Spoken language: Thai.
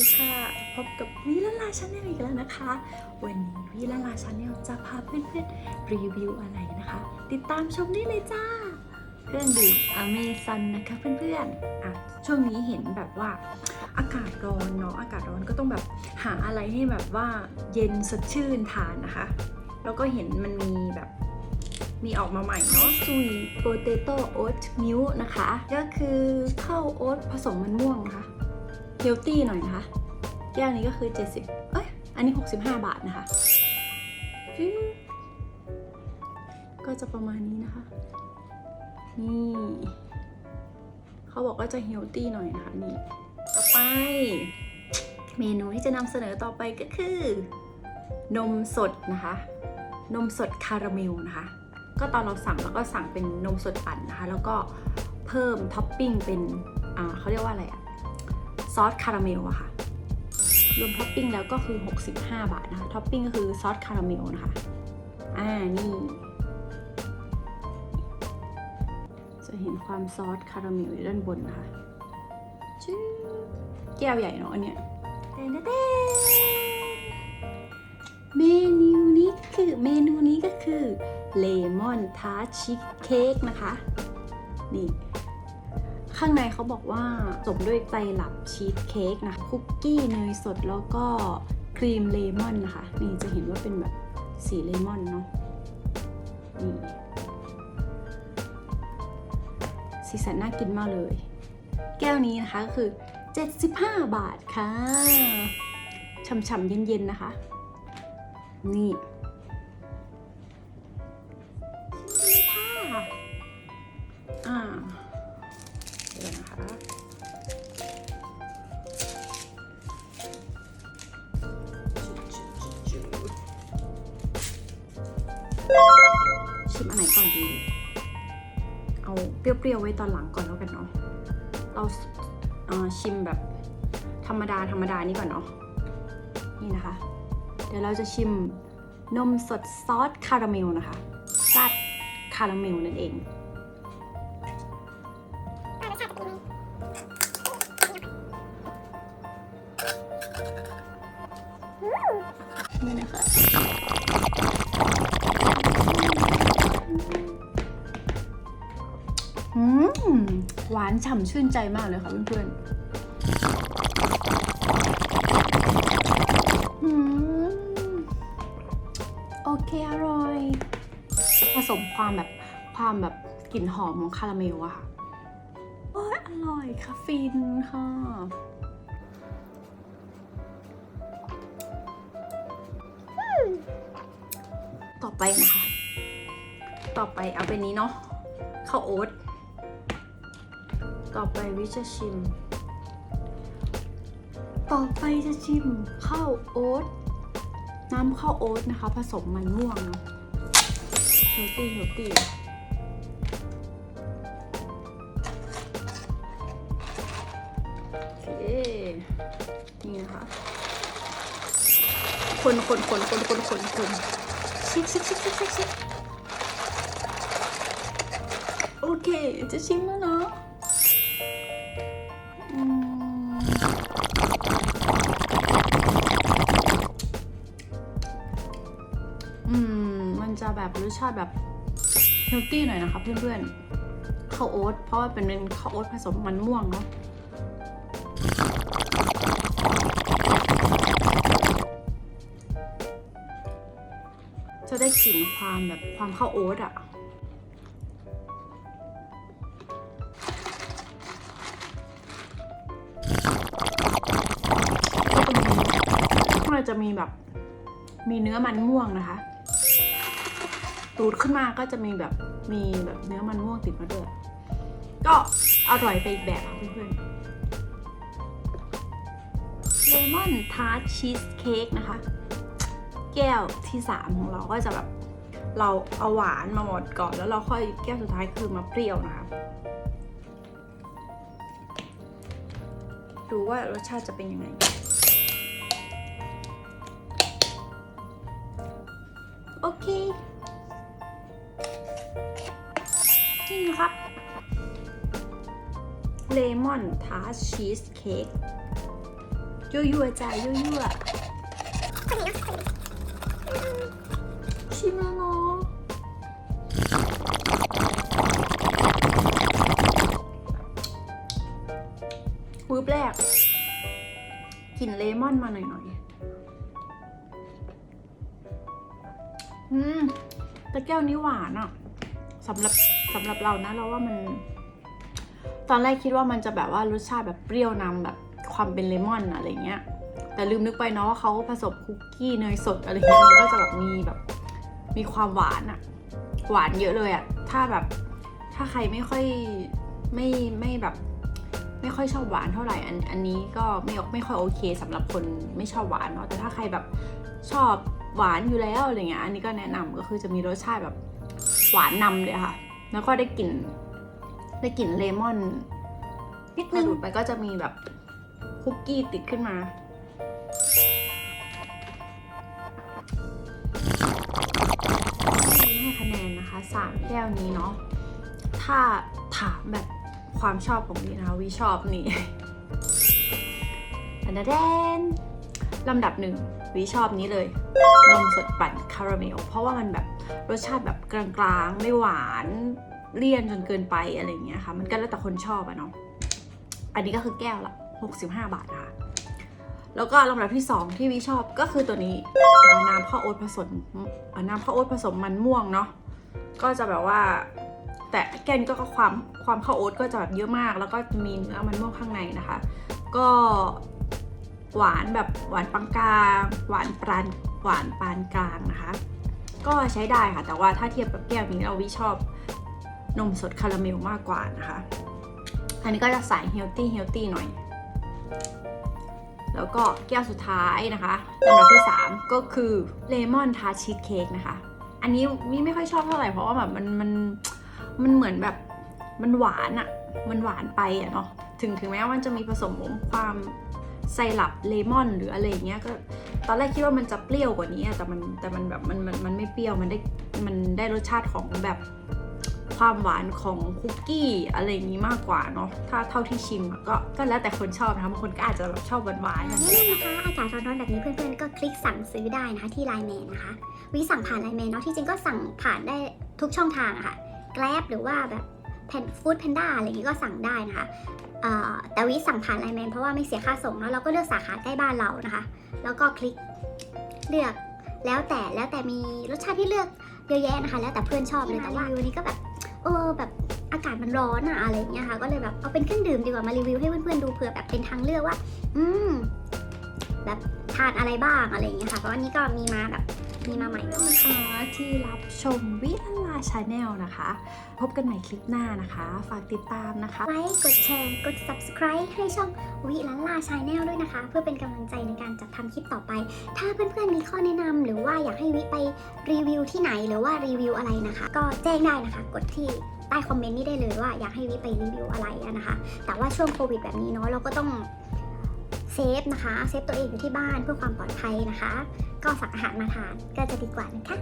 ดีค่ะพบกับวิลลาชาแนลอีกแล้วนะคะ วันนี้วิลลาชาแนลจะพาเพื่อนๆรีวิวอะไรนะคะ ติดตามชมได้เลยจ้าเครื่องดื่มอเมซอนนะคะเพื่อนๆอะช่วงนี้เห็นแบบว่าอากาศร้อนเนาะอากาศร้อนก็ต้องแบบหาอะไรให้แบบว่าเย็นสดชื่นทานนะคะ แล้วก็เห็นมันมีแบบมีออกมาใหม่เนาะซุยโปเตโต้โอ๊ตมิลนะคะ ก็คือข้าวโอ๊ตผสมมันม่วงนะคะ เฮลตี้หน่อยนะคะ แก้วนี้ก็คือ 70 เอ้ย อันนี้ 65 บาทนะคะ ก็จะประมาณนี้นะคะ นี่ เขาบอกว่าจะเฮลตี้หน่อยนะคะนี่ ต่อไป เมนูที่จะนำเสนอต่อไปก็คือ นมสดนะคะ นมสดคาราเมลนะคะ ก็ตอนเราสั่งเราก็สั่งเป็นนมสดปั่นนะคะ แล้วก็เพิ่มท็อปปิ้งเป็น อ่าเขาเรียกว่าอะไรอะ ซอสคาราเมลอะค่ะ รวมท็อปปิ้งแล้วก็คือ 65 บาทนะคะ ท็อปปิ้งก็คือซอสคาราเมลนะคะ อ่า นี่ จะเห็นความซอสคาราเมลอยู่ด้านบนนะคะชื่อแก้วใหญ่เนาะอันเนี้ยเต้นเต้เมนูนี้คือเมนูนี้ก็คือเลมอนทาร์ตชีสเค้กนะคะ นี่ ข้างในเขาบอกว่าสมด้วยไตรหลับชีสเค้กนะคุกกี้เนยสดแล้วก็ครีมเลมอนนะคะ นี่จะเห็นว่าเป็นแบบสีเลมอนเนาะนี่สีสันน่ากินมากเลย แก้วนี้นะคะก็คือ 75 บาทค่ะฉ่ำๆเย็นๆนะคะ นี่ เอาเปรี้ยวๆไว้ตอนหลังก่อนแล้วกันเนาะ เราเอ่อชิมแบบธรรมดาธรรมดานี่ก่อนเนาะ นี่นะคะ เดี๋ยวเราจะชิมนมสดซอสคาราเมลนะคะราดคาราเมลนั่นเองนี่นะคะ หวานฉ่ำชื่นใจมากเลยค่ะเพื่อนๆโอเคอร่อย ผสมความแบบความแบบกลิ่นหอมของคาราเมลอะค่ะโอ้ยอร่อยค่ะฟินค่ะต่อไปนะคะ ต่อไปเอาเป็นนี้เนาะข้าวโอ๊ต ต่อไปวิจะชิม ต่อไปจะชิมข้าวโอ๊ตน้ำข้าวโอ๊ตนะคะ ผสมมันม่วงเนะเฮลตี้เฮลตี้โอเคนี่นะคะ คนคนคนคนคนคนคนชิคชิคชิคชิคชิคโอเค จะชิมแล้วเน แบบรสชาติแบบเฮลตี้หน่อยนะคะเพื่อนๆข้าวโอ๊ตเพราะว่าเป็นข้าวโอ๊ตผสมมันม่วงเนาะจะได้กลิ่นความแบบความข้าวโอ๊ตอะก็จะมีข้างในจะมีแบบมีเนื้อมันม่วงนะคะ ตูดขึ้นมาก็จะมีแบบมีแบบเนื้อมันม่วงติดมาด้วย ก็อร่อยไปอีกแบบค่ะเพื่อนๆเลมอนทาร์ตชีสเค้กนะคะ แก้วที่ 3 ของเราก็จะแบบเราเอาหวานมาหมดก่อนแล้วเราค่อยแก้วสุดท้ายคือมาเปรี้ยวนะคะดูว่ารสชาติจะเป็นยังไง โอเค นี่ครับเลมอนทาร์ตชีสเค้กยั่วยั่วจ้ายั่วยั่วชิมแล้วเนาะวืบแรกกลิ่นเลมอนมาหน่อยหน่อยๆอืมแต่แก้วนี้หวานอะสำหรับ สำหรับเรานะเราว่ามัน ตอนแรกคิดว่ามันจะแบบว่ารสชาติแบบเปรี้ยวนำแบบความเป็นเลมอนอะไรเงี้ย แต่ลืมนึกไปเนาะว่าเขาผสมคุกกี้เนยสดอะไรเงี้ยมันก็จะแบบมีแบบมีความหวานอะหวานเยอะเลยอะถ้าแบบถ้าใครไม่ค่อยไม่ไม่แบบ ไม่ค่อยชอบหวานเท่าไหร่อันอันนี้ก็ไม่ไม่ค่อยโอเคสำหรับคนไม่ชอบหวานเนาะแต่ถ้าใครแบบชอบหวานอยู่แล้วอะไรเงี้ยอันนี้ก็แนะนำก็คือจะมีรสชาติแบบหวานนำเลยค่ะ แล้วก็ได้กลิ่น ได้กลิ่นเลมอนนิดนึงดูดไปก็จะมีแบบคุกกี้ติดขึ้นมา ให้คะแนนนะคะสามแก้วนี้เนาะ ถ้าถามแบบความชอบของวีนะคะวีชอบนี่อันดาแดนลำดับหนึ่งวีชอบนี้เลยนมสดปั่นคาราเมล เพราะว่ามันแบบ รสชาติแบบกลางๆ ไม่หวานเลี่ยนจนเกินไปอะไรอย่างเงี้ยค่ะ มันก็แล้วแต่คนชอบอะเนาะ อันนี้ก็คือแก้วละ 65 บาทนะคะแล้วก็ลำดับที่ 2 ที่วิชอบก็คือตัวนี้น้ำข้าวโอ๊ตผสมน้ำข้าวโอ๊ตผสมมันม่วงเนาะ ก็จะแบบว่า แต่แกนก็ความความข้าวโอ๊ตก็จะแบบเยอะมาก แล้วก็มีเนื้อมันม่วงข้างในนะคะ ก็หวานแบบหวานปานกลาง หวานปานหวานปานกลางนะคะ ก็ใช้ได้ค่ะ แต่ว่าถ้าเทียบกับแก้วนี้เราวิชอบนมสดคาราเมลมากกว่านะคะ อันนี้ก็จะสายเฮลตี้เฮลตี้หน่อย แล้วก็แก้วสุดท้ายนะคะลำดับที่ 3 ก็คือเลมอนทาชีสเค้กนะคะ อันนี้วิไม่ค่อยชอบเท่าไหร่เพราะว่าแบบมันมันมันเหมือนแบบมันหวานอะมันหวานไปอะเนาะถึงถึงแม้ว่ามันจะมีผสมความไซรัปเลมอนหรืออะไรเงี้ยก็ ตอนแรกคิดว่ามันจะเปรี้ยวกว่านี้แต่มันแต่มันแบบมันมันมันไม่เปรี้ยวมันได้มันได้รสชาติของแบบความหวานของคุกกี้อะไรอย่างนี้มากกว่าเนาะถ้าเท่าที่ชิมก็ก็แล้วแต่คนชอบนะคะบางคนก็อาจจะแบบชอบหวานๆแบบนะนี้นะคะอากาศร้อนๆแบบนี้เพื่อนๆก็คลิกสั่งซื้อได้นะคะที่ไลน์แมนนะคะวิสั่งผ่านไลน์แมนเนาะที่จริงก็สั่งผ่านได้ทุกช่องทางอะค่ะ Grab หรือว่าแบบแพนฟู้ดแพนด้าอะไรอย่างงี้ก็สั่งได้นะคะแต่วิสั่งผ่านไลน์แมนเพราะว่าไม่เสียค่าส่งแล้วเราก็เลือกสาขาใกล้บ้านเรานะคะ แล้วก็คลิกเลือกแล้วแต่แล้วแต่มีรสชาติที่เลือกเยอะแยะนะคะ แล้วแต่เพื่อนชอบเลยแต่ว่ารีวิวนี้ก็แบบเออแบบอากาศมันร้อนอะอะไรอย่างเงี้ยค่ะ ก็เลยแบบเอาเป็นเครื่องดื่มดีกว่ามารีวิวให้เพื่อนๆดูเผื่อแบบเป็นทางเลือกว่า อืมแบบทานอะไรบ้างอะไรอย่างเงี้ยค่ะ เพราะวันนี้ก็มีมาแบบ มีมาใหม่ขอบคุณนะคะที่รับชมวิลลาชาแนลนะคะ พบกันใหม่คลิปหน้านะคะ ฝากติดตามนะคะไลค์กดแชร์กด subscribe ให้ช่องวิลลาชาแนลด้วยนะคะ เพื่อเป็นกำลังใจในการจัดทำคลิปต่อไป ถ้าเพื่อนๆมีข้อแนะนำหรือว่าอยากให้วิไปรีวิวที่ไหนหรือว่ารีวิวอะไรนะคะ ก็แจ้งได้นะคะ กดที่ใต้คอมเมนต์นี้ได้เลยว่าอยากให้วิไปรีวิวอะไรนะคะ แต่ว่าช่วงโควิดแบบนี้เนาะเราก็ต้องเซฟนะคะ เซฟตัวเองอยู่ที่บ้านเพื่อความปลอดภัยนะคะ ก็สั่งอาหารมาทานก็จะดีกว่านะคะ